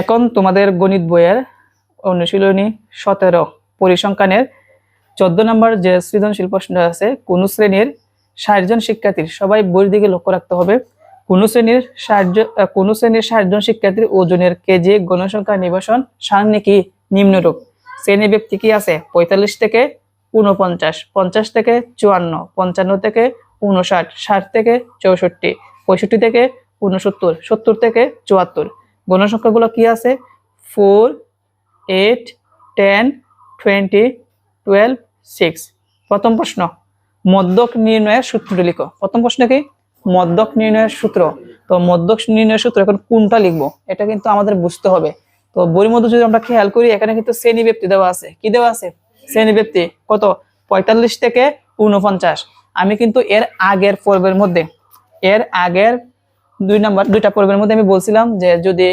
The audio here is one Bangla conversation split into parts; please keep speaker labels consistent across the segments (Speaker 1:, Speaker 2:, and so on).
Speaker 1: এখন তোমাদের গণিত বইয়ের অনুশীলনী সতেরো পরিসংখ্যানের চোদ্দ নম্বর যে সৃজনশীল প্রশ্ন আছে, কোন শ্রেণির ষাটজন শিক্ষার্থীর, সবাই বইয়ের দিকে লক্ষ্য রাখতে হবে, কোন শ্রেণির ষাটজন কোন শ্রেণির ষাটজন শিক্ষার্থীর ওজনের কেজি গণসংখ্যা নিবেশন সারণী কি নিম্নরূপ? শ্রেণি ব্যক্তি কি আছে? পঁয়তাল্লিশ থেকে উনপঞ্চাশ পঞ্চাশ থেকে চুয়ান্ন, পঞ্চান্ন থেকে উনষাট ষাট থেকে চৌষট্টি, পঁয়ষট্টি থেকে উনসত্তর সত্তর থেকে চুয়াত্তর। গণসংখ্যাগুলো কি আছে? Four eight ten twenty twelve six প্রথম প্রশ্ন মদ্যক নির্ণয়ের সূত্রটি লিখো। প্রথম প্রশ্ন কি? মদ্যক নির্ণয়ের সূত্র। তো মদ্যক নির্ণয়ের সূত্র এখন কোনটা লিখব? এটা কিন্তু আমাদের বুঝতে হবে। তো বইয়ের মধ্যে যদি আমরা খেয়াল করি, এখানে কিন্তু শ্রেণি ব্যক্তি দেওয়া আছে। কি দেওয়া আছে? শ্রেণি ব্যক্তি কত? পঁয়তাল্লিশ থেকে উনপঞ্চাশ আমি কিন্তু এর আগের পর্বের মধ্যে, এর আগের দুই নাম্বার দুইটা পর্বের মধ্যে আমি বলছিলাম যে যদি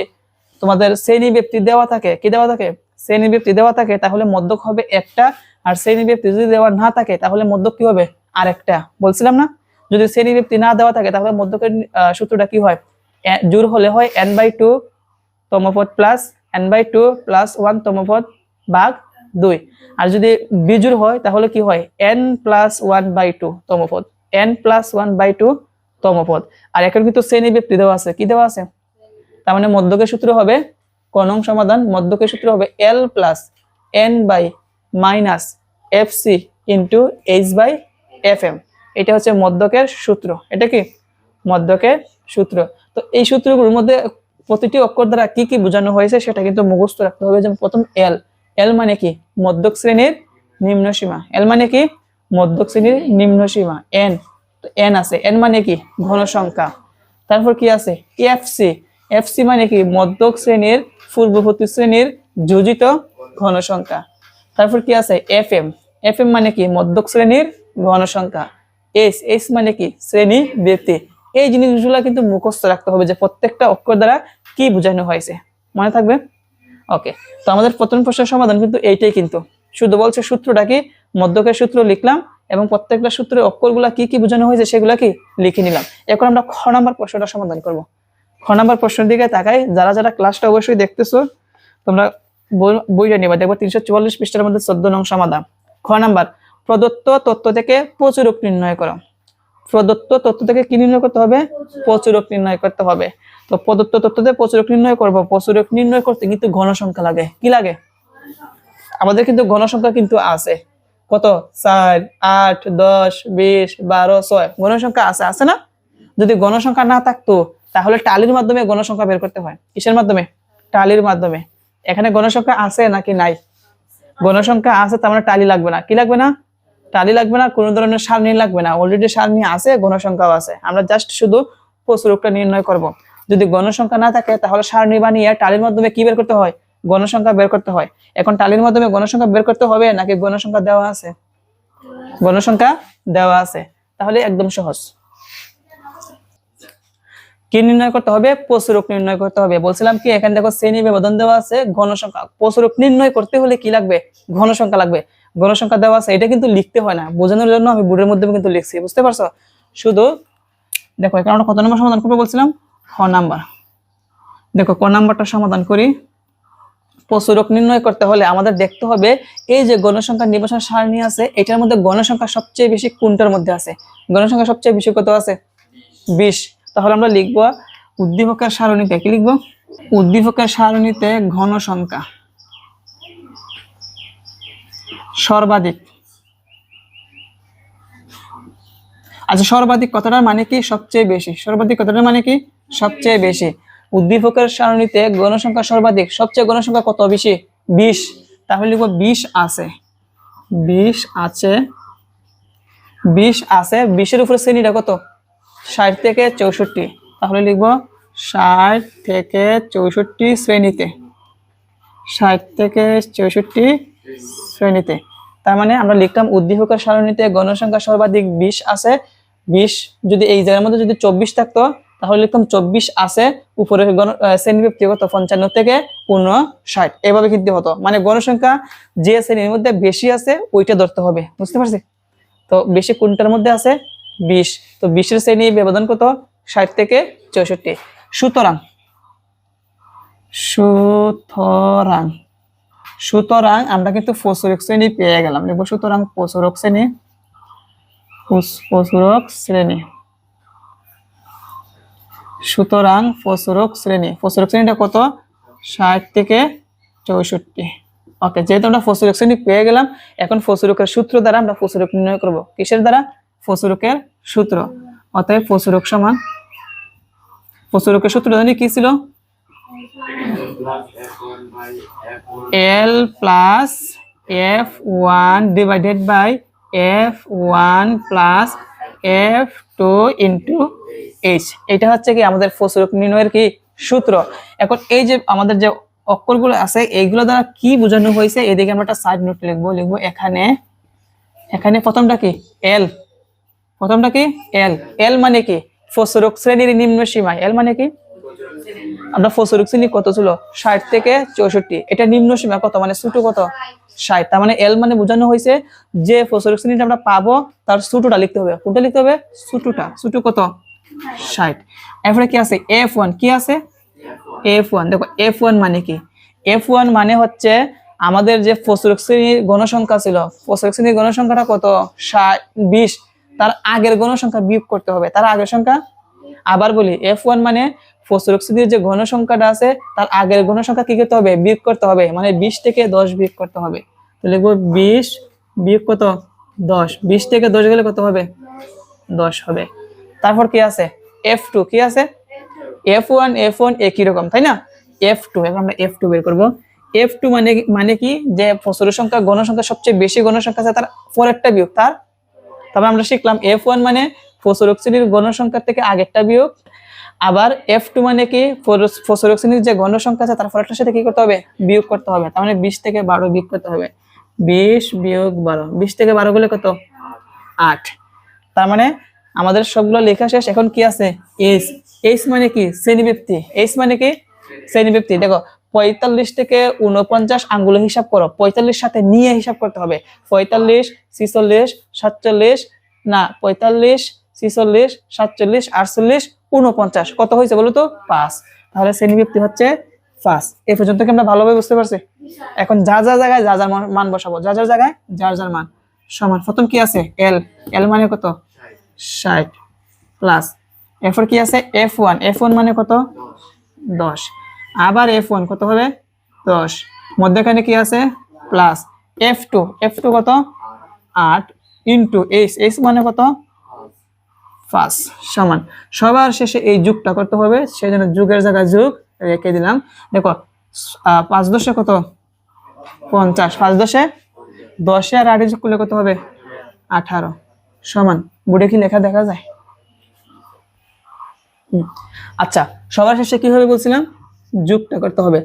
Speaker 1: তোমাদের শ্রেণি ব্যক্তি দেওয়া থাকে কি দেওয়া থাকে? শ্রেণি ব্যক্তি দেওয়া থাকে তাহলে মধ্যক হবে একটা আর শ্রেণি ব্যক্তি যদি দেওয়া না থাকে তাহলে মধ্যক কি হবে? আর একটা বলছিলাম না? যদি শ্রেণি ব্যক্তি না দেওয়া থাকে তাহলে মধ্যকের আহ, সূত্রটা কি হয়? জোর হলে হয় N by two তমপদ plus N by two plus one তমপদ বাঘ দুই। আর যদি বিজুর হয় তাহলে কি হয়? N plus one by two তমপদ। N plus one by two তমপদ। আর এখন কিন্তু শ্রেণি ব্যক্তি দেওয়া আছে। কি দেওয়া আছে? তার মানে মধ্যকের সূত্র হবে কনং সমাধান, মধ্যকের সূত্র হবে L plus N by minus F C into H by F M এটা হচ্ছে মধ্যকের সূত্র। এটা কি? মধ্যকের সূত্র। তো এই সূত্রগুলোর মধ্যে প্রতিটি অক্ষর দ্বারা কি কি বোঝানো হয়েছে সেটা কিন্তু মুখস্থ রাখতে হবে। যেমন প্রথম এল এল মানে কি? মধ্যক শ্রেণির নিম্ন সীমা এল মানে কি? মধ্যক শ্রেণির নিম্ন সীমা এন এন আছে। এন মানে কি? ঘন সংখ্যা। তারপর কি আছে? এফসি এফসি মানে কি? মধ্যক শ্রেণির, পূর্ববর্তী শ্রেণির যোজিত ঘন সংখ্যা। তারপর কি আছে? এফ এম এফ এম মানে কি? মধ্যক শ্রেণির ঘন সংখ্যা। এস এস মানে কি? শ্রেণি ব্যক্তি এই জিনিসগুলো কিন্তু মুখস্থ রাখতে হবে যে প্রত্যেকটা অক্ষর দ্বারা কি বোঝানো হয়েছে। মনে থাকবে? ওকে তো আমাদের প্রথম প্রশ্নের সমাধান কিন্তু এইটাই কিন্তু। শুধু বলছে সূত্রটা কি? মধ্যকের সূত্র লিখলাম এবং প্রত্যেকটা সূত্রের অক্ষরগুলা কি কি বোঝানো হয়েছে সেগুলা কি লিখে নিলাম। এখন আমরা খ নাম্বার প্রশ্নটা সমাধান করব। খ নাম্বার প্রশ্নের দিকে তাকাই। যারা যারা ক্লাসটা অবশ্যই দেখতেছো, তোমরা বই- বইটা নিবা। দেখব তিনশো চুয়াল্লিশ পৃষ্ঠার মধ্যে চোদ্দ নং সমাধান। খ নাম্বার, প্রদত্ত তত্ত্ব থেকে প্রচুরক নির্ণয় করো। প্রদত্ত তত্ত্ব থেকে কি নির্ণয় করতে হবে? প্রচুরক নির্ণয় করতে হবে। তো প্রদত্ত তত্ত্ব থেকে প্রচুরক নির্ণয় করব। প্রচুরক নির্ণয় করতে কিন্তু ঘনসংখ্যা লাগে। কি লাগে? আমাদের কিন্তু ঘনসংখ্যা কিন্তু আছে। কত? চার, আট, দশ, বিশ, বারো, ছয়। গণসংখ্যা আছে আছে না? যদি গণসংখ্যা না থাকতো, তাহলে টালির মাধ্যমে গণসংখ্যা বের করতে হয়। কিসের মাধ্যমে? টালির মাধ্যমে। এখানে গণসংখ্যা আছে নাকি নাই? গণসংখ্যা আছে, তার মানে টালি লাগবে না। কি লাগবে না? টালি লাগবে না, কোনো ধরনের সারণী লাগবে না। অলরেডি সারণী আছে, গণসংখ্যাও আছে। আমরা জাস্ট শুধু প্রচুরকটা নির্ণয় করব। যদি গণসংখ্যা না থাকে, তাহলে সারণী বানিয়ে টালির মাধ্যমে কি বের করতে হয়? গণসংখ্যা বের করতে হয়। এখন টালির মাধ্যমে গণসংখ্যা বের করতে হবে নাকি গণসংখ্যা দেওয়া আছে? গণসংখ্যা দেওয়া আছে। তাহলে একদম সহজ। কি নির্ণয় করতে হবে? প্রচুরক নির্ণয় করতে হবে। বলছিলাম কি, এখানে দেখো শ্রেণি ব্যবধান দেওয়া আছে ঘনসংখ্যা প্রচুরক নির্ণয় করতে হলে কি লাগবে? ঘনসংখ্যা লাগবে। ঘনসংখ্যা দেওয়া আছে, এটা কিন্তু লিখতে হয় না। বোঝানোর জন্য আমি বোর্ডের মধ্যে কিন্তু লিখছি, বুঝতে পারছ? শুধু দেখো, এখানে আমরা কত নম্বর সমাধান করব বলছিলাম? খ নাম্বার। দেখো, ক নাম্বারটা সমাধান করি। প্রচুরক নির্ণয় করতে হলে আমাদের দেখতে হবে, এই যে গণসংখ্যা নির্বাচন সারণী আছে, এটার মধ্যে গণসংখ্যা সবচেয়ে বেশি কোনটার মধ্যে আছে? গণসংখ্যা সবচেয়ে বেশি কত আছে? বিশ। তাহলে আমরা লিখব উদ্দীপকের সারণীতে, কি লিখব? উদ্দীপকের সারণীতে ঘন সংখ্যা সর্বাধিক। আচ্ছা সর্বাধিক কথাটার মানে কি? সবচেয়ে বেশি। সর্বাধিক কথাটার মানে কি? সবচেয়ে বেশি। উদ্দীপকের সারণীতে গণসংখ্যা সর্বাধিক, সবচেয়ে গণসংখ্যা কত? বেশি? বিশ। তাহলে লিখব বিশ আছে। বিশ আছে। বিশ আছে। বিশের উপরে শ্রেণীটা কত? ষাট থেকে চৌষট্টি। তাহলে লিখব ষাট থেকে চৌষট্টি শ্রেণীতে। ষাট থেকে চৌষট্টি শ্রেণীতে। তার মানে আমরা লিখলাম উদ্দীপকের সারণীতে গণসংখ্যা সর্বাধিক বিশ আছে। বিশ যদি এই জায়গার মধ্যে যদি চব্বিশ থাকতো তাহলে লিখতাম চব্বিশ আছে উপরে গণ আহ, শ্রেণি পঞ্চান্ন থেকে ষাট। এভাবে কিন্তু হতো। মানে গণসংখ্যা যে শ্রেণির মধ্যে বেশি আছে ওইটা ধরতে হবে। বুঝতে পারছি? তো বেশি কোনটার মধ্যে আছে? বিশ। তো বিশের শ্রেণি ব্যবধান কত? ষাট থেকে চৌষট্টি। সুতরাং সুতরাং সুতরাং আমরা কিন্তু ফসরক শ্রেণি পেয়ে গেলাম। সুতরাং ফসরক শ্রেণি। ফুস- ফসরক শ্রেণি। সুতরাং ফসরক শ্রেণি। ফসরক শ্রেণীটা কত? ষাট থেকে চৌষট্টি। ওকে, যেহেতু আমরা ফসরক শ্রেণি পেয়ে গেলাম, এখন ফসরকের সূত্র দ্বারা আমরা ফসরক নির্ণয় করব। কিসের দ্বারা? ফসরকের সূত্র। অতএব ফসরক সমান ফসরকের সূত্র জানি কি ছিল? L plus F one divided by F one plus F two into H এটা হচ্ছে কি আমাদের ফসরক নির্ণয়ের কি সূত্র। এখন এই যে আমাদের যে অক্ষরগুলো আছে, এইগুলো দ্বারা কি বোঝানো হয়েছে? এদিকে আমরা একটা সাইড নোট লিখব লিখব এখানে। এখানে প্রথমটা কি? এল প্রথমটা কি? এল এল মানে কি? ফসরক শ্রেণির নিম্ন সীমা এল মানে কি? আমরা ফসরক শ্রেণি কত ছিল? ষাট থেকে চৌষট্টি। এটা নিম্ন সীমা কত? মানে ছোট কত? ষাট। তার মানে এল মানে বোঝানো হয়েছে যে ফসরক শ্রেণীটা আমরা পাবো, তার ছোটটা লিখতে হবে। কোনটা লিখতে হবে? ছোটটা। ছোট কত? ষাট। এরপরে কি আছে? F one. কি আছে? F one. দেখো, এফ ওয়ান মানে কি? এফ ওয়ান মানে হচ্ছে আমাদের যে ফসরক শ্রেণির গণসংখ্যা ছিল। ফসরক শ্রেণির গণসংখ্যাটা কত? ষাট, বিশ। তার আগের গণসংখ্যা বিয়োগ করতে হবে। তার আগের সংখ্যা? আবার বলি, এফ ওয়ান মানে ফসরক শ্রেণির যে গণসংখ্যাটা আছে, তার আগের গণসংখ্যা কি করতে হবে? বিয়োগ করতে হবে। মানে বিশ থেকে দশ বিয়োগ করতে হবে। তো লিখব বিশ বিয়োগ কত? দশ। বিশ থেকে দশ গেলে কত হবে? দশ হবে। তারপর কি আছে? এফ টু কি আছে? এফ ওয়ান এফ ওয়ান একই রকম, তাই না? এফ টু এখন আমরা এফ টু বের করব। এফ টু মানে মানে কি? যে ফসলের সংখ্যা গণসংখ্যা সবচেয়ে বেশি গণসংখ্যা আছে, তার পরেরটা বিয়োগ, তার? তারপর আমরা শিখলাম এফ ওয়ান মানে ফসরক শ্রেণির গণসংখ্যার থেকে আগেরটা বিয়োগ। আবার এফ টু মানে কি? ফসরক শ্রেণির যে গণসংখ্যা আছে, তার পরেরটার সাথে কি করতে হবে? বিয়োগ করতে হবে। তার মানে বিশ থেকে বারো বিয়োগ করতে হবে। বিশ বিয়োগ বারো। বিশ থেকে বারো গুলো কত? আট। তার মানে আমাদের সবগুলো লেখা শেষ। এখন কি আছে? এইচ এইচ মানে কি? শ্রেণীবৃত্তি। এইচ মানে কি? শ্রেণীবৃত্তি। দেখো, পঁয়তাল্লিশ থেকে উনপঞ্চাশ আঙ্গুলে হিসাব করো। পঁয়তাল্লিশ সাথে নিয়ে হিসাব করতে হবে। পঁয়তাল্লিশ, ছিচল্লিশ, সাতচল্লিশ, না, পঁয়তাল্লিশ, ছিচল্লিশ, সাতচল্লিশ, আটচল্লিশ উনপঞ্চাশ কত হয়েছে বলো তো? পাঁচ। তাহলে শ্রেণীবৃত্তি হচ্ছে পাঁচ। এ পর্যন্ত কি আমরা ভালোভাবে বুঝতে পারছি? এখন যা যা জায়গায় যা যার মান- বসাবো। যা যার জায়গায় যার যার মান। সমান। প্রথম কি আছে? এল এল মানে কত? ষাট প্লাস এরপর কি আছে? এফ ওয়ান এফ ওয়ান মানে কত? দশ। আবার এফ ওয়ান কত হবে? দশ। মধ্যেখানে কি আছে? Plus F two F two কত? আট। ইন্টু এইচ এইচ মানে কত? পাঁচ। সমান। সবার শেষে এই যুগটা করতে হবে। সেই জন্য যুগের জায়গায় যুগ রেখে দিলাম। দেখো পাঁচ দশে কত? পঞ্চাশ। পাঁচ দশে দশে আর আটে যোগ করলে কত হবে? আঠারো। সমান, বোর্ডে কি লেখা দেখা যায়? আচ্ছা সবার শেষে কি হবে বলছিলাম? যুগটা করতে হবে।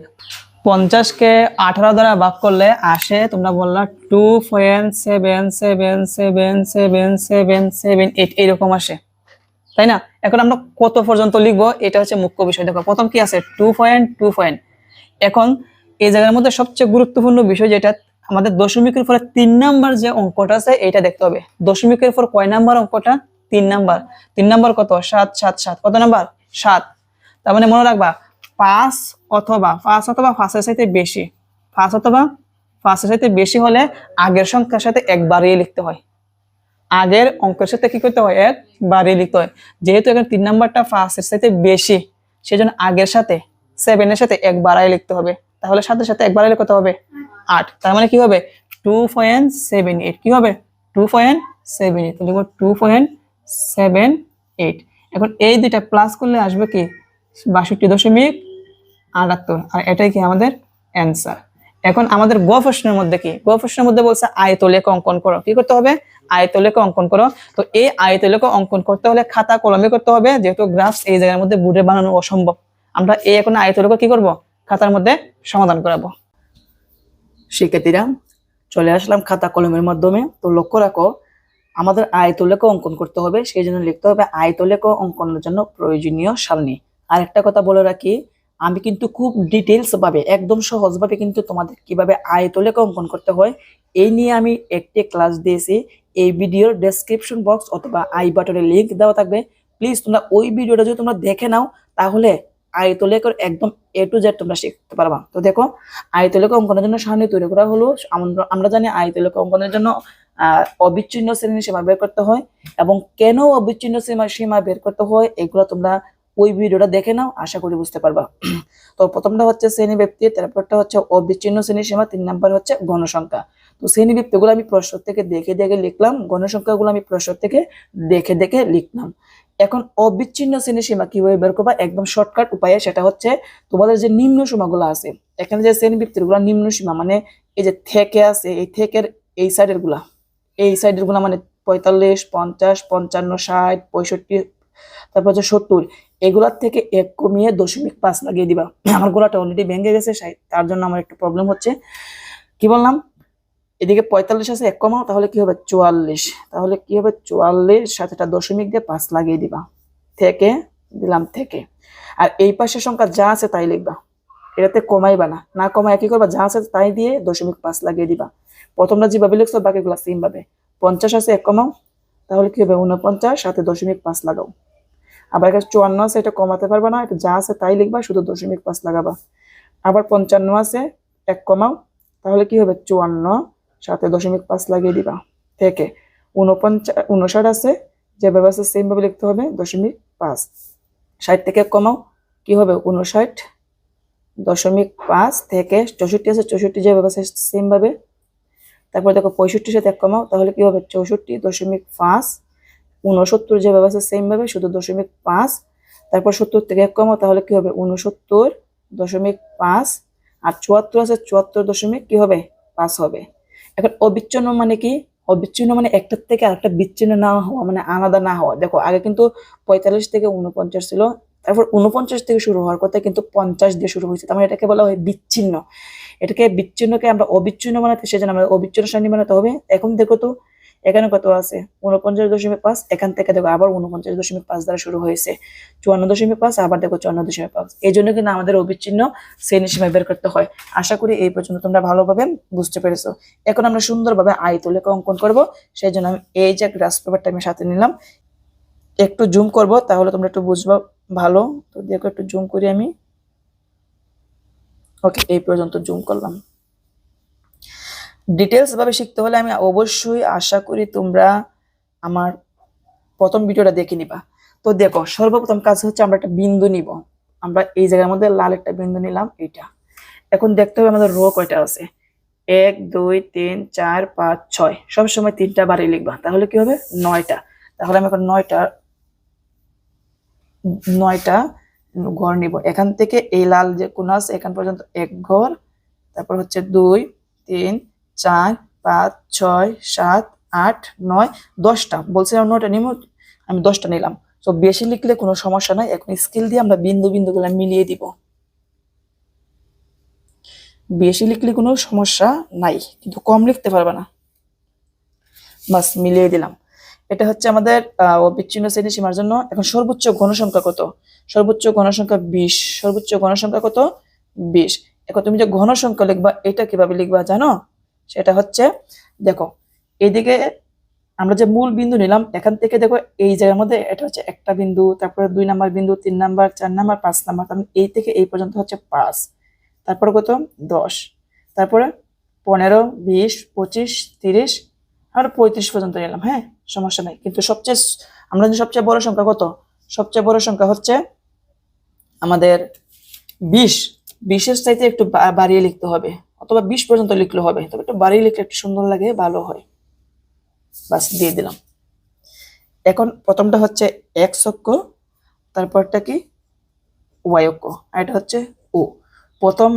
Speaker 1: পঞ্চাশকে আঠারো দ্বারা ভাগ করলে আসে, তোমরা বললা two point seven seven seven seven seven seven eight, এইরকম আসে। তাই না? এখন আমরা কত পর্যন্ত লিখব? এটা হচ্ছে মুখ্য বিষয়। দেখো, প্রথম কি আছে? Two point two point. এখন এই জায়গার মধ্যে সবচেয়ে গুরুত্বপূর্ণ বিষয় যেটা আমাদের দশমিকের পরে তিন নাম্বার যে অঙ্কটা আছে এটা দেখতে হবে। দশমিকের পর কয় নাম্বার অঙ্কটা? তিন নাম্বার। তিন নাম্বার কত? সাত সাত সাত। কত নাম্বার? সাত। তার মানে মনে রাখবা, পাঁচ অথবা পাঁচ অথবা পাঁচের সাথে বেশি। পাঁচ অথবা পাঁচের সাথে বেশি হলে আগের সংখ্যার সাথে এক বাড়িয়ে লিখতে হয়। আগের অঙ্কের সাথে কি করতে হয়? এক বাড়িয়ে লিখতে হয়। যেহেতু এখানে তিন নাম্বারটা পাঁচের সাথে বেশি, সেজন্য আগের সাথে সেভেনের সাথে এক বাড়াই লিখতে হবে। তাহলে সাথে সাথে একবার এলে কত হবে? আট। তার মানে কি হবে? টু পয়েন্ট সেভেন এইট কি হবে? টু পয়েন্ট সেভেন এইট লিখব টু পয়েন্ট সেভেন এইট এখন এই দুইটা প্লাস করলে আসবে কি? বাষট্টি দশমিক আটাত্তর। আর এটাই কি আমাদের অ্যান্সার এখন আমাদের গ প্রশ্নের মধ্যে কি? গ প্রশ্নের মধ্যে বলছে আয়তলেখ অঙ্কন করো। কি করতে হবে? আয়তলেখ অঙ্কন করো। তো এই আয়তলেখ অঙ্কন করতে হলে খাতা কলমে করতে হবে। যেহেতু গ্রাফস এই জায়গার মধ্যে বুড়ে বানানো অসম্ভব। আমরা এই এখন আয়তলেখ কি করব? খাতার মধ্যে সমাধান করাবো। শিক্ষার্থীরা, চলে আসলাম খাতা কলমের মাধ্যমে। তো লক্ষ্য রাখো, আমাদের আয়তলেখ অঙ্কন করতে হবে, সেই জন্য লিখতে হবে আয়তলেখ অঙ্কনের জন্য প্রয়োজনীয় সারণী। আর একটা কথা বলে রাখি, আমি কিন্তু খুব ডিটেলস ভাবে, একদম সহজ ভাবে কিন্তু তোমাদের কীভাবে আয়তলেখ অঙ্কন করতে হয়, এই নিয়ে আমি একটি ক্লাস দিয়েছি। এই ভিডিওর ডেসক্রিপশন বক্স অথবা আই বাটনে লিংক দেওয়া থাকবে। প্লিজ তোমরা ওই ভিডিওটা যদি তোমরা দেখে নাও, তাহলে আয়তলেখর একদম এ টু জেড তোমরা শিখতে পারবা। তো দেখো আয়তলেখ অঙ্কনের জন্য সারণী তৈরি করা হলো। আমরা জানি আয়তলেখ অঙ্কনের জন্য অবিচ্ছিন্ন শ্রেণি সীমা বের করতে হয় এবং কেন অবিচ্ছিন্ন সীমা সীমা বের করতে হয়, এগুলো তোমরা ওই ভিডিওটা দেখে নাও, আশা করি বুঝতে পারবা। তো প্রথমটা হচ্ছে শ্রেণি ব্যক্তি, তারপরটা হচ্ছে অবিচ্ছিন্ন শ্রেণি সীমা, তিন নাম্বার হচ্ছে গণসংখ্যা তো শ্রেণি ব্যক্তিগুলো আমি প্রশ্ন থেকে দেখে দেখে লিখলাম গণসংখ্যাগুলো আমি প্রশ্ন থেকে দেখে দেখে লিখলাম। এখন অবিচ্ছিন্ন শ্রেণি সীমা কীভাবে বের করবা? একদম শর্টকাট উপায়ে সেটা হচ্ছে তোমাদের যে নিম্ন সীমাগুলো আছে, এখানে যে শ্রেণি ব্যক্তিরগুলা নিম্ন সীমা মানে এই যে থেকে আছে, এই থেকের এই সাইডেরগুলা, এই সাইডেরগুলা মানে পঁয়তাল্লিশ, পঞ্চাশ, পঞ্চান্ন, ষাট, পঁয়ষট্টি, তারপর হচ্ছে সত্তর, এগুলার থেকে এক কমিয়ে দশমিক পাঁচ লাগিয়ে দিবা। আমার গোলাটা অলরেডি ভেঙে গেছে তার জন্য আমার একটু প্রবলেম হচ্ছে। কি বললাম? এদিকে পঁয়তাল্লিশ আছে এক কমাও তাহলে কি হবে চুয়াল্লিশ? তাহলে কি হবে চুয়াল্লিশ সাথে একটা দশমিক দিয়ে পাঁচ লাগিয়ে দিবা। থেকে, দিলাম থেকে। আর এই পাশের সংখ্যা যা আছে তাই লিখবা। এটাতে কমাইবা না। না কমায় কি করবা? যা আছে তাই দিয়ে দশমিক পাঁচ লাগিয়ে দিবা। প্রথমটা যেভাবে লিখছো, বাকিগুলো সেম ভাবে। পঞ্চাশ আছে এক কমাও তাহলে কি হবে? উনপঞ্চাশ সাথে দশমিক পাঁচ লাগাও। আবার এখানে চুয়ান্ন আছে, এটা কমাতে পারবা না। এটা যা আছে তাই লিখবা, শুধু দশমিক পাঁচ লাগাবা। আবার পঞ্চান্ন আছে, এক কমাও, তাহলে কি হবে? চুয়ান্ন সাথে দশমিক পাঁচ লাগিয়ে দিবা। থেকে উনপঞ্চাশ উনষাট আছে যেভাবে আছে সেমভাবে লিখতে হবে, দশমিক পাঁচ। ষাট থেকে কমাও, কি হবে? উনষাট দশমিক পাঁচ থেকে চৌষট্টি আছে, চৌষট্টি যেভাবে আছে সেমভাবে তারপর দেখো পঁয়ষট্টির সাথে এক কমাও, তাহলে কি হবে? চৌষট্টি দশমিক পাঁচ। উনসত্তর যেভাবে আছে সেম ভাবে, শুধু দশমিক পাঁচ। তারপর সত্তর থেকে এক কমাও, তাহলে কি হবে? উনসত্তর দশমিক পাঁচ। আর চুয়াত্তর আছে, চুয়াত্তর দশমিক কি হবে? পাঁচ হবে। এখন অবিচ্ছিন্ন মানে কি? অবিচ্ছিন্ন মানে একটার থেকে আরেকটা বিচ্ছিন্ন না হওয়া মানে আলাদা না হওয়া। দেখো, আগে কিন্তু পঁয়তাল্লিশ থেকে উনপঞ্চাশ ছিল, তারপর উনপঞ্চাশ থেকে শুরু হওয়ার কথা কিন্তু পঞ্চাশ দিয়ে শুরু হয়েছে। তার মানে এটাকে বলা হয় বিচ্ছিন্ন। এটাকে বিচ্ছিন্নকে আমরা অবিচ্ছিন্ন বানাতে, সেজন্য আমরা অবিচ্ছিন্ন সারণী বানাতে হবে। এখন দেখো তো এখানে কত আছে? উনপঞ্চাশ দশমিক পাঁচ, এখান থেকে দেখো আবার উনপঞ্চাশ দশমিক পাঁচ দ্বারা শুরু হয়েছে। চুয়ান্ন দশমিক পাঁচ, আবার দেখো চুয়ান্ন দশমিক পাঁচ। এই জন্য কিন্তু আমাদের অবিচ্ছিন্ন শ্রেণি সীমা বের করতে হয়। আশা করি এই পর্যন্ত তোমরা ভালোভাবে বুঝতে পেরেছ। এখন আমরা সুন্দরভাবে আয়তলেখা অঙ্কন করব। সেই জন্য আমি এই যে গ্রাস পেপারটা আমি সাথে নিলাম। একটু জুম করব, তাহলে তোমরা একটু বুঝবা ভালো। তো দেখো একটু জুম করি আমি। ওকে, এই পর্যন্ত জুম করলাম। ডিটেলস ভাবে শিখতে হলে আমি অবশ্যই আশা করি তোমরা আমার প্রথম ভিডিওটা দেখে নিবা। তো দেখো, সর্বপ্রথম কাজ হচ্ছে আমরা একটা বিন্দু নিব। আমরা এই জায়গার মধ্যে লাল একটা বিন্দু নিলাম এটা এখন দেখতে হবে আমাদের রো কয়টা আছে। এক, দুই, তিন, চার, পাঁচ, ছয়। সবসময় তিনটা বাড়ি লিখবা, তাহলে কি হবে? নয়টা। তাহলে আমি এখন নয়টা নয়টা ঘর নিব। এখান থেকে এই লাল যে কোন আছে, এখান পর্যন্ত এক ঘর, তারপর হচ্ছে দুই, তিন চার পাঁচ ছয় সাত আট নয় দশটা। বলছিলাম নয়টা নিব আমি দশটা নিলাম। তো বেশি লিখলে কোনো সমস্যা নাই। এখন স্কেল দিয়ে আমরা বিন্দু বিন্দুগুলো মিলিয়ে দিব। বেশি লিখলে কোনো সমস্যা নাই কিন্তু কম লিখতে পারবে না। বাস মিলিয়ে দিলাম। এটা হচ্ছে আমাদের আহ, অবিচ্ছিন্ন শ্রেণি সীমার জন্য এখন সর্বোচ্চ গণসংখ্যা কত? সর্বোচ্চ গণসংখ্যা বিশ সর্বোচ্চ গণসংখ্যা কত? বিশ। এখন তুমি যে ঘনসংখ্যা লিখবা এটা কীভাবে লিখবা জানো? সেটা হচ্ছে, দেখো এইদিকে আমরা যে মূল বিন্দু নিলাম, এখান থেকে দেখো এই জায়গার মধ্যে এটা হচ্ছে একটা বিন্দু, তারপরে দুই নাম্বার বিন্দু, তিন নাম্বার, চার নাম্বার, পাঁচ নাম্বার, তার মানে এই থেকে এই পর্যন্ত হচ্ছে পাঁচ। তারপরে কত? দশ। তারপরে পনেরো, বিশ, পঁচিশ, তিরিশ, আমরা পঁয়ত্রিশ পর্যন্ত নিলাম হ্যাঁ? সমস্যা নেই। কিন্তু সবচেয়ে আমরা সবচেয়ে বড় সংখ্যা কত? সবচেয়ে বড় সংখ্যা হচ্ছে আমাদের বিশ। বিশের চাইতে একটু বাড়িয়ে লিখতে হবে। অথবা বিশ পর্যন্ত লিখলে হবে, তবে একটু বাড়ি লিখলে একটু সুন্দর লাগে, ভালো হয়। বাস, দিয়ে দিলাম। এখন প্রথমটা হচ্ছে এক্স অক্ষ, তারপরটা কি? ওয়াই অক্ষ, আর এটা হচ্ছে ও প্রথম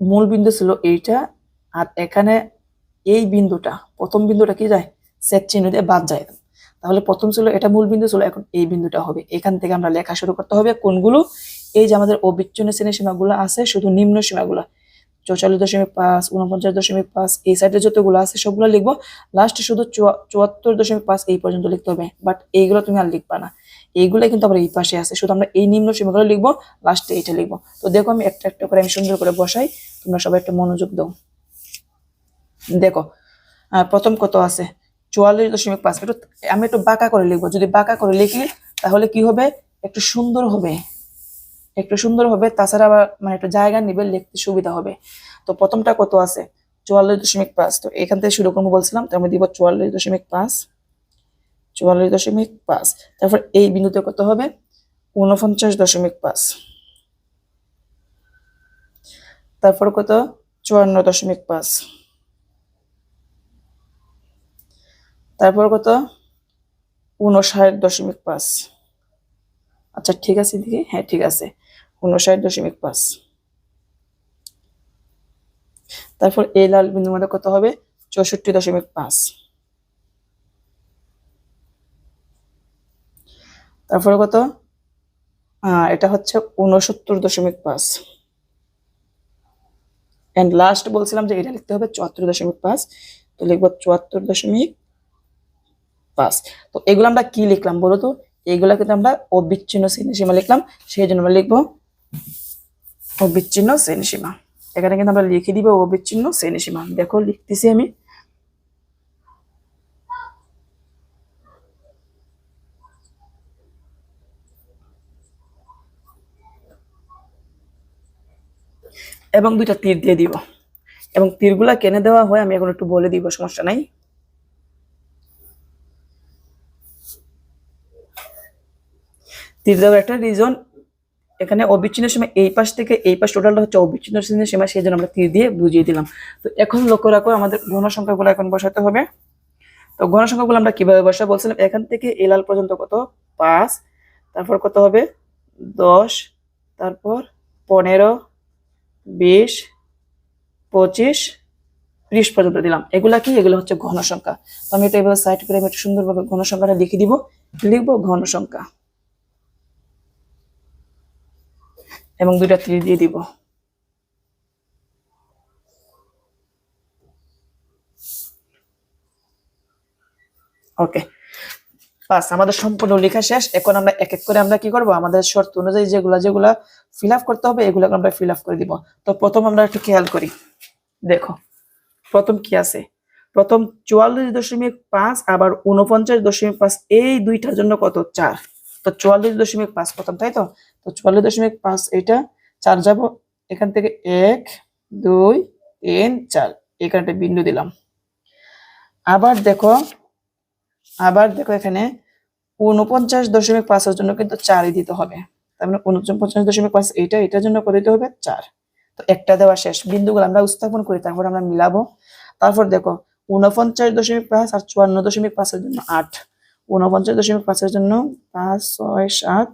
Speaker 1: মূল বিন্দু ছিল এইটা, আর এখানে এই বিন্দুটা, প্রথম বিন্দুটা কি যায়? সেক চিহ্ন দিয়ে বাদ যায়। তাহলে প্রথম ছিল, এটা মূল বিন্দু ছিল, এখন এই বিন্দুটা হবে। এখান থেকে আমরা লেখা শুরু করতে হবে কোনগুলো? এই যে আমাদের অবিচ্ছিন্ন শ্রেণি সীমাগুলো আছে, শুধু নিম্ন সীমাগুলো। চৌচল্লিশ দশমিক পাঁচ উনপঞ্চাশ দশমিক পাঁচ, এই সাইডে যতগুলো আছে সবগুলো লিখব। লাস্টে শুধু চুয়া- চুয়াত্তর দশমিক পাঁচ এই পর্যন্ত লিখতে হবে বাট এইগুলো তুমি আর লিখবা না। এইগুলো কিন্তু আবার এই পাশে আছে, শুধু আমরা এই নিম্ন সীমাগুলো লিখব লাস্টে এইটা লিখব। তো দেখো আমি একটা একটা করে, আমি সুন্দর করে বসাই, তোমরা সবাই একটা মনোযোগ দাও। দেখো প্রথম কত আছে? চুয়াল্লিশ দশমিক পাঁচ, একটু, আমি একটু বাঁকা করে লিখব। যদি বাঁকা করে লিখি, তাহলে কি হবে? একটু সুন্দর হবে। একটু সুন্দর হবে, তাছাড়া আবার মানে একটু জায়গা নিবে, লিখতে সুবিধা হবে। তো প্রথমটা কত আছে? চুয়াল্লিশ দশমিক পাঁচ। তো এখান থেকে শুরু করব বলছিলাম, তো আমি দিব চুয়াল্লিশ দশমিক পাঁচ। চুয়াল্লিশ দশমিক পাঁচ। তারপর এই বিন্দুতে কত হবে? উনপঞ্চাশ দশমিক পাঁচ। তারপর কত? চুয়ান্ন দশমিক পাঁচ। তারপর কত? উনষাট দশমিক পাঁচ। আচ্ছা ঠিক আছে দিদি? হ্যাঁ ঠিক আছে। উনষাট দশমিক পাঁচ। তারপর এই লাল বিন্দুর মধ্যে কত হবে? চৌষট্টি দশমিক পাঁচ। তারপরে কত? এটা হচ্ছে উনসত্তর দশমিক পাঁচ। এন্ড লাস্ট বলছিলাম যে এটা লিখতে হবে চুয়াত্তর দশমিক পাঁচ, তো লিখব চুয়াত্তর দশমিক পাঁচ। তো এগুলো আমরা কি লিখলাম বলো তো এগুলা কিন্তু আমরা অবিচ্ছিন্ন শ্রেণীসীমা লিখলাম, সেই জন্য আমরা লিখব অবিচ্ছিন্ন শ্রেণীসীমা। এখানে কিন্তু আমরা লিখে দিব অবিচ্ছিন্ন শ্রেণীসীমা। দেখো, লিখতেছি আমি। এবং দুইটা তীর দিয়ে দিব। এবং তীরগুলা কেনে দেওয়া হয়, আমি এখন একটু বলে দিব, সমস্যা নাই। তীর দেওয়ার একটা রিজন এখানে অবিচ্ছিন্ন সীমা এই পাশ থেকে এই পাশ টোটালটা হচ্ছে অবিচ্ছিন্ন সীমা, সেই জন্য আমরা তীর দিয়ে বুঝিয়ে দিলাম। তো এখন লক্ষ্য রাখো, আমাদের ঘন সংখ্যাগুলো এখন বসাতে হবে। তো ঘন সংখ্যাগুলো আমরা কীভাবে বসাবো বলছিলাম, এখান থেকে এই লাল পর্যন্ত কত? পাঁচ, তারপর কত হবে? দশ, তারপর পনেরো, বিশ, পঁচিশ, ত্রিশ পর্যন্ত দিলাম। এগুলা কি? এগুলো হচ্ছে ঘন সংখ্যা তো আমি এটা এভাবে সাইড করে আমি একটু সুন্দরভাবে ঘন সংখ্যাটা লিখে দিব। লিখব ঘন সংখ্যা এবং দুইটা তীর দিয়ে দিব। ওকে বাস আমাদের সম্পূর্ণ লেখা শেষ। এখন আমরা এক এক করে আমরা কি করব? আমাদের শর্ত অনুযায়ী যেগুলা যেগুলা ফিল করতে হবে এগুলো আমরা ফিল করে দিব। তো প্রথম আমরা একটু খেয়াল করি। দেখো, প্রথম কি আছে? প্রথম চুয়াল্লিশ দশমিক পাঁচ, আবার উনপঞ্চাশ দশমিক পাঁচ, এই দুইটার জন্য কত? চার। তো চুয়াল্লিশ দশমিক পাঁচ প্রথম, তাই তো? তো চুয়াল্লিশ দশমিক পাঁচ, এটা চার যাব, এখান থেকে এক, দুই, তিন, চার। এখানে একটা বিন্দু দিলাম। আবার দেখো আবার দেখো এখানে উনপঞ্চাশ দশমিক পাঁচের জন্য কিন্তু চারই দিতে হবে। তার মানে উনপঞ্চাশ দশমিক পাঁচ এইটা, এটার জন্য কত দিতে হবে? চার। তো একটা দেওয়া শেষ। বিন্দুগুলো আমরা উপস্থাপন করি, তারপর আমরা মিলাবো। তারপর দেখো উনপঞ্চাশ দশমিক পাঁচ আর চুয়ান্ন দশমিক পাঁচের জন্য আট। উনপঞ্চাশ দশমিক পাঁচের জন্য পাঁচ, ছয়, সাত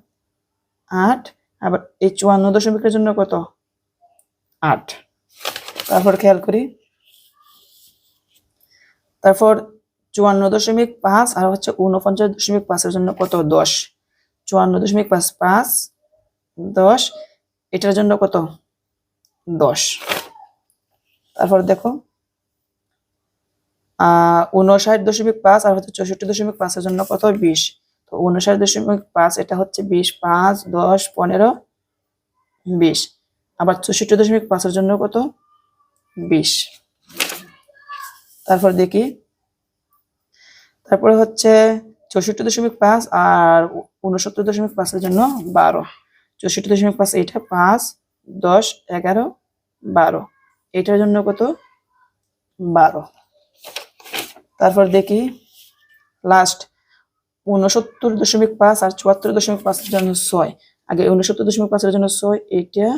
Speaker 1: আট, আবার এই চুয়ান্ন দশমিকের জন্য কত? আট। তারপর খেয়াল করি। তারপর চুয়ান্ন দশমিক পাঁচ আর হচ্ছে উনপঞ্চাশ দশমিক পাঁচের জন্য কত? দশ। চুয়ান্ন দশমিক পাঁচ পাঁচ, দশ, এটার জন্য কত? দশ। তারপর দেখো। উনষাট দশমিক পাঁচ আর হচ্ছে চৌষট্টি দশমিক পাঁচের জন্য কত? বিশ। উনষাট দশমিক পাঁচ, এটা হচ্ছে বিশ, পাঁচ, দশ, পনেরো, বিশ। আবার চৌষট্টি দশমিক পাঁচের জন্য কত? বিশ। তারপর দেখি। তারপরে হচ্ছে চৌষট্টি দশমিক পাঁচ আর উনসত্তর দশমিক পাঁচের জন্য বারো। চৌষট্টি দশমিক পাঁচ এইটা পাঁচ, দশ, এগারো, বারো। এটার জন্য কত? বারো। তারপর দেখি। লাস্ট। উনসত্তর দশমিক পাঁচ আর চুয়াত্তর দশমিক পাঁচের জন্য ছয়। আগে উনসত্তর দশমিক পাঁচের জন্য ছয়, এইটা,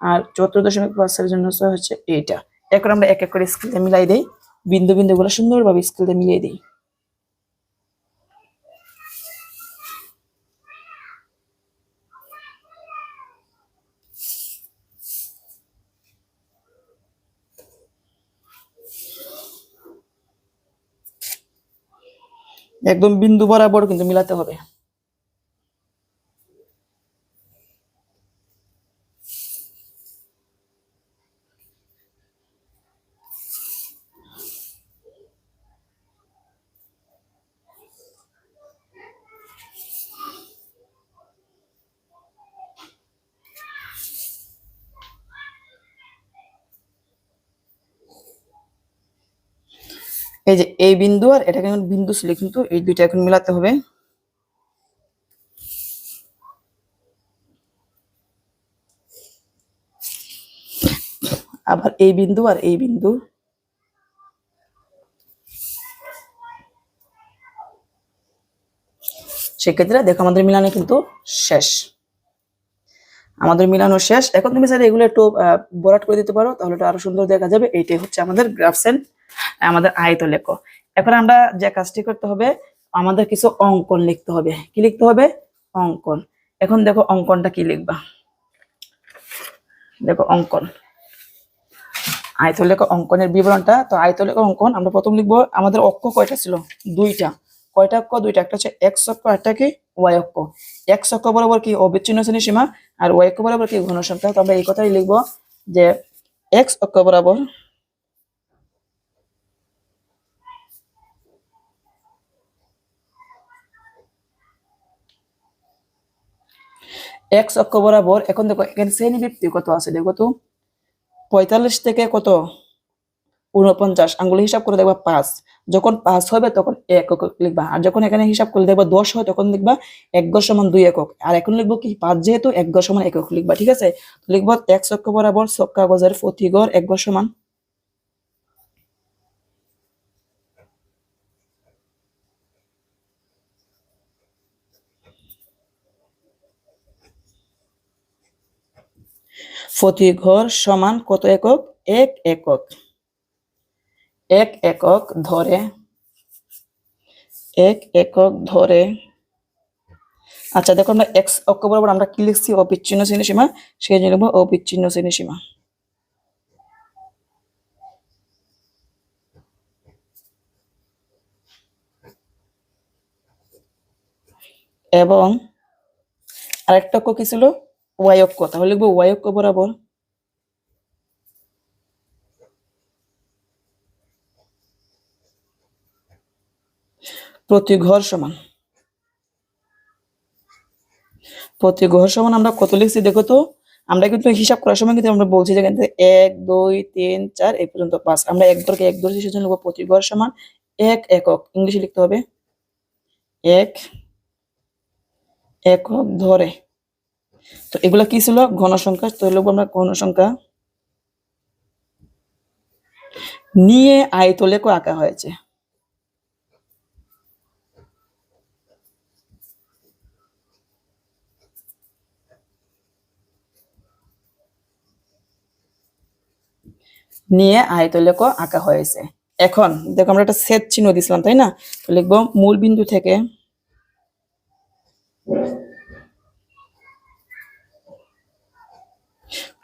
Speaker 1: আর চুয়াত্তর দশমিক পাঁচের জন্য ছয় হচ্ছে এইটা। এখন আমরা এক এক করে স্কেলতে মিলাই দিই। বিন্দু বিন্দুগুলো সুন্দরভাবে স্কেলতে মিলিয়ে দিই। একদম বিন্দু বরাবর কিন্তু মিলাতে হবে। এই যে এই বিন্দু আর এটা কিন্তু বিন্দু ছিল, কিন্তু এই দুইটা এখন মিলাতে হবে।
Speaker 2: আবার এই বিন্দু আর এই বিন্দু। সেক্ষেত্রে দেখো আমাদের মিলানো কিন্তু শেষ। আমাদের মিলানো শেষ। এখন তুমি স্যার এগুলো একটু বরাট করে দিতে পারো, তাহলে আরও সুন্দর দেখা যাবে। এইটাই হচ্ছে আমাদের গ্রাফসেন আমাদের আয়ত লেখ। এখন আমরা যে কাজটি করতে হবে, আমাদের কিছু অঙ্কন লিখতে হবে। কি লিখতে হবে? অঙ্কন। এখন দেখো অঙ্কনটা কি লিখবা? দেখো অঙ্কন। আয়তলেখ অঙ্কনের বিবরণটা। তো আয়তলেখ অঙ্কন, আমরা প্রথম লিখব আমাদের অক্ষ কয়টা ছিল? দুইটা। কয়টা অক্ষ? দুইটা। একটা হচ্ছে এক্স অক্ষ একটা কি? ওয়াই অক্ষ। এক্স অক্ষ বরাবর কি অবিচ্ছিন্ন শ্রেণি সীমা আর ওয়াই অক্ষ বরাবর কি ঘন সংখ্যা তো আমরা এই কথাই লিখব যে এক্স অক্ষ বরাবর এক্স অক্ষ বরাবর, এখন দেখো, এখানে শ্রেণি বৃত্তি কত আছে? দেখো তো, পঁয়তাল্লিশ থেকে কত? উনপঞ্চাশ আঙ্গুলে হিসাব করে দেখবা পাঁচ। যখন পাঁচ হবে, তখন এক একক লিখবা। আর যখন এখানে হিসাব করলে দেখবা দশ হয়, তখন লিখবা এক গজ সমান দুই একক। আর এখন লিখব কি, পাঁচ যেহেতু এক গজ সমান একক লিখবা, ঠিক আছে? লিখব এক চক্র বরাবর সব কাগজের প্রতি গড় এক গজ সমান প্রতি ঘর সমান কত একক? এক একক। এক একক ধরে। এক একক ধরে। আচ্ছা দেখো আমরা এক্স অক্ষ বরাবর আমরা কি লিখছি? অবিচ্ছিন্ন শ্রেণি সীমা সেই জন্য লিখব অবিচ্ছিন্ন শ্রেণি সীমা এবং আরেকটা অক্ষ কি ছিল? ওয়াই অক্ষ তাহলে লিখব ওয়াই অক্ষ বরাবর। প্রতি ঘর সমান। প্রতি ঘর সমান আমরা কত লিখছি দেখো তো? আমরা কিন্তু হিসাব করার সময় কিন্তু আমরা বলছি যে থেকে এক, দুই, তিন, চার, এই পর্যন্ত পাঁচ। আমরা এক ঘরকে এক ধরছি, সেজন্য লিখব প্রতি ঘর সমান এক একক। ইংলিশে লিখতে হবে। এক, একক ধরে। তো এগুলা কি ছিল? ঘন সংখ্যা। তো লিখব আমরা ঘন সংখ্যা নিয়ে আয়তলেখ আঁকা হয়েছে। নিয়ে আয়তলেখ আঁকা হয়েছে। এখন, দেখো আমরা একটা সেট চিহ্ন দিছিলাম, তাই না? তো লিখব মূল বিন্দু থেকে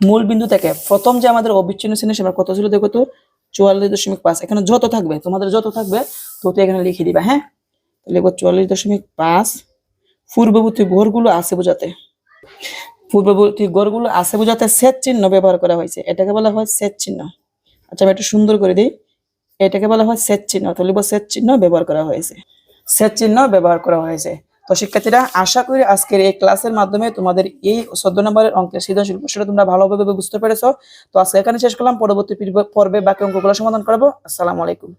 Speaker 2: মূল বিন্দু থেকে প্রথম যে আমাদের অবিচ্ছিন্ন শ্রেণি সীমা কত ছিল দেখো তো? চুয়াল্লিশ দশমিক পাঁচ। এখানে যত থাকবে, তোমাদের যত থাকবে তত এখানে লিখে দিবা হ্যাঁ? লিখব চুয়াল্লিশ দশমিক পাঁচ, পূর্ববর্তী ঘরগুলো আছে বোঝাতে। পূর্ববর্তী ঘরগুলো আছে বোঝাতে সেট চিহ্ন ব্যবহার করা হয়েছে। এটাকে বলা হয় সেট চিহ্ন। আচ্ছা আমি একটু সুন্দর করে দিই। এটাকে বলা হয় সেট চিহ্ন। তো লিখব সেট চিহ্ন ব্যবহার করা হয়েছে। সেট চিহ্ন ব্যবহার করা হয়েছে। তো শিক্ষার্থীরা, আশা করি আজকের এই ক্লাসের মাধ্যমে তোমাদের এই চোদ্দ নম্বরের অঙ্কের সৃজনশীল প্রশ্নটা তোমরা ভালোভাবে বুঝতে পেরেছ। তো আজকে এখানে শেষ করলাম, পরবর্তী পর্বে বাকি অঙ্কগুলো সমাধান করব। আসসালামু আলাইকুম।